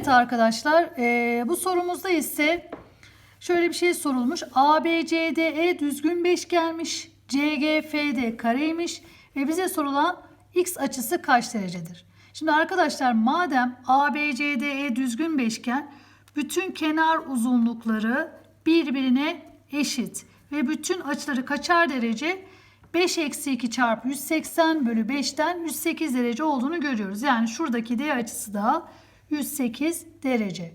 Evet arkadaşlar e, bu sorumuzda ise şöyle bir şey sorulmuş. ABCDE düzgün beşgenmiş. CGFD kareymiş. Ve bize sorulan x açısı kaç derecedir? Şimdi arkadaşlar madem ABCDE düzgün beşgen bütün kenar uzunlukları birbirine eşit. Ve bütün açıları kaçar derece? 5 eksi 2 çarpı 180 bölü 5'ten 108 derece olduğunu görüyoruz. Yani şuradaki D açısı da 108 derece.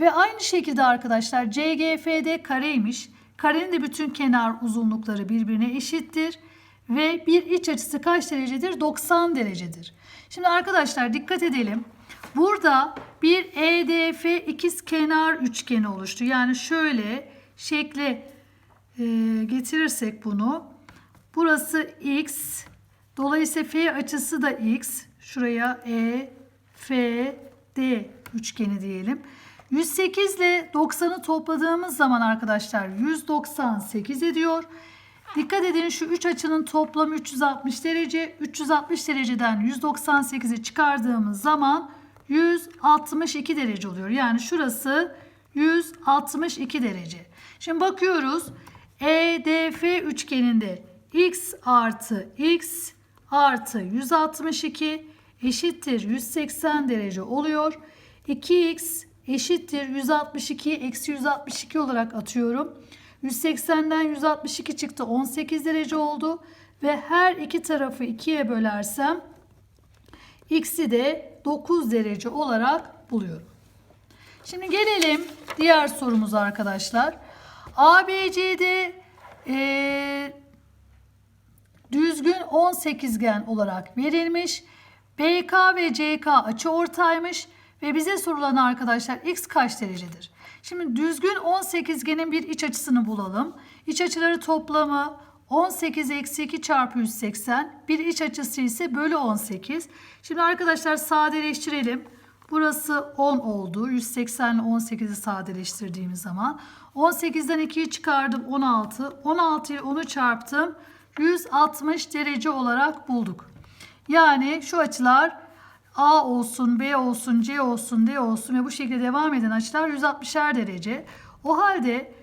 Ve aynı şekilde arkadaşlar CGFD kareymiş. Karenin de bütün kenar uzunlukları birbirine eşittir. Ve bir iç açısı kaç derecedir? 90 derecedir. Şimdi arkadaşlar dikkat edelim. Burada bir EDF ikiz kenar üçgeni oluştu. Yani şöyle şekle e, getirirsek bunu. Burası x. Dolayısıyla f açısı da x. Şuraya e, f, d üçgeni diyelim. 108 ile 90'ı topladığımız zaman arkadaşlar 198 ediyor. Dikkat edin şu 3 açının toplamı 360 derece. 360 dereceden 198'i çıkardığımız zaman 162 derece oluyor. Yani şurası 162 derece. Şimdi bakıyoruz. EDF üçgeninde x artı x artı 162 eşittir 180 derece oluyor. 2x eşittir 162 eksi 162 olarak atıyorum. 180'den 162 çıktı 18 derece oldu. Ve her iki tarafı 2'ye bölersem x'i de 9 derece olarak buluyorum. Şimdi gelelim diğer sorumuza arkadaşlar. ABCD e, düzgün 18gen olarak verilmiş. BK ve CK açı ortaymış ve bize sorulan arkadaşlar x kaç derecedir? Şimdi düzgün 18genin bir iç açısını bulalım. İç açıları toplamı 18 eksi 2 çarpı 180. Bir iç açısı ise bölü 18. Şimdi arkadaşlar sadeleştirelim. Burası 10 oldu. 180 ile 18'i sadeleştirdiğimiz zaman. 18'den 2'yi çıkardım 16. 16 ile 10'u çarptım. 160 derece olarak bulduk. Yani şu açılar A olsun, B olsun, C olsun, D olsun ve bu şekilde devam eden açılar 160'er derece. O halde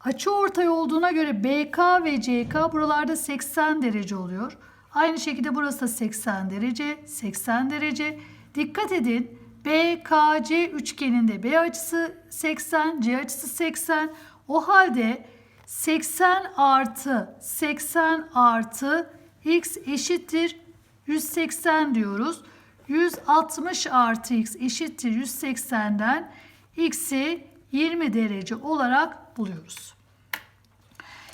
açı ortay olduğuna göre BK ve CK buralarda 80 derece oluyor. Aynı şekilde burası da 80 derece, 80 derece. Dikkat edin BKC üçgeninde B açısı 80, C açısı 80. O halde 80 artı 80 artı x eşittir 180 diyoruz. 160 artı x eşittir 180'den x'i 20 derece olarak buluyoruz.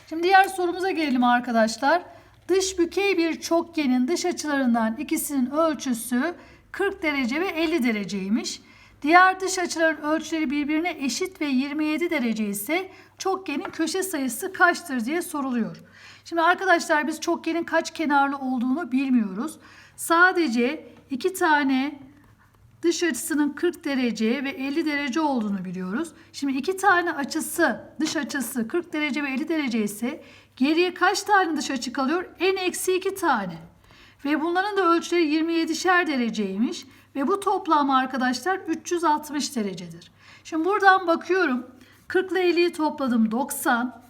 Şimdi diğer sorumuza gelelim arkadaşlar. Dış bükey bir çokgenin dış açılarından ikisinin ölçüsü 40 derece ve 50 dereceymiş. Diğer dış açıların ölçüleri birbirine eşit ve 27 derece ise çokgenin köşe sayısı kaçtır diye soruluyor. Şimdi arkadaşlar biz çokgenin kaç kenarlı olduğunu bilmiyoruz. Sadece iki tane dış açısının 40 derece ve 50 derece olduğunu biliyoruz. Şimdi iki tane açısı, dış açısı 40 derece ve 50 derece ise geriye kaç tane dış açı kalıyor? En eksi iki tane. Ve bunların da ölçüleri 27'şer dereceymiş. Ve bu toplam arkadaşlar 360 derecedir. Şimdi buradan bakıyorum. 40 ile 50'yi topladım 90.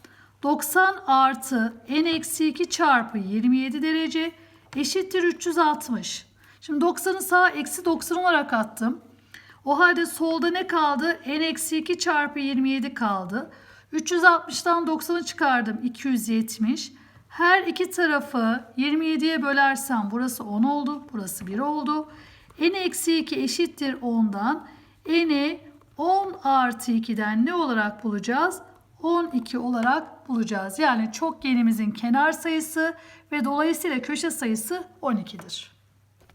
90 artı n eksi 2 çarpı 27 derece eşittir 360. Şimdi 90'ı sağa eksi 90 olarak attım. O halde solda ne kaldı? n eksi 2 çarpı 27 kaldı. 360'dan 90'ı çıkardım. 270. Her iki tarafı 27'ye bölersem burası 10 oldu. Burası 1 oldu. N eksi 2 eşittir 10'dan. n'i 10 artı 2'den ne olarak bulacağız? 12 olarak bulacağız. Yani çokgenimizin kenar sayısı ve dolayısıyla köşe sayısı 12'dir.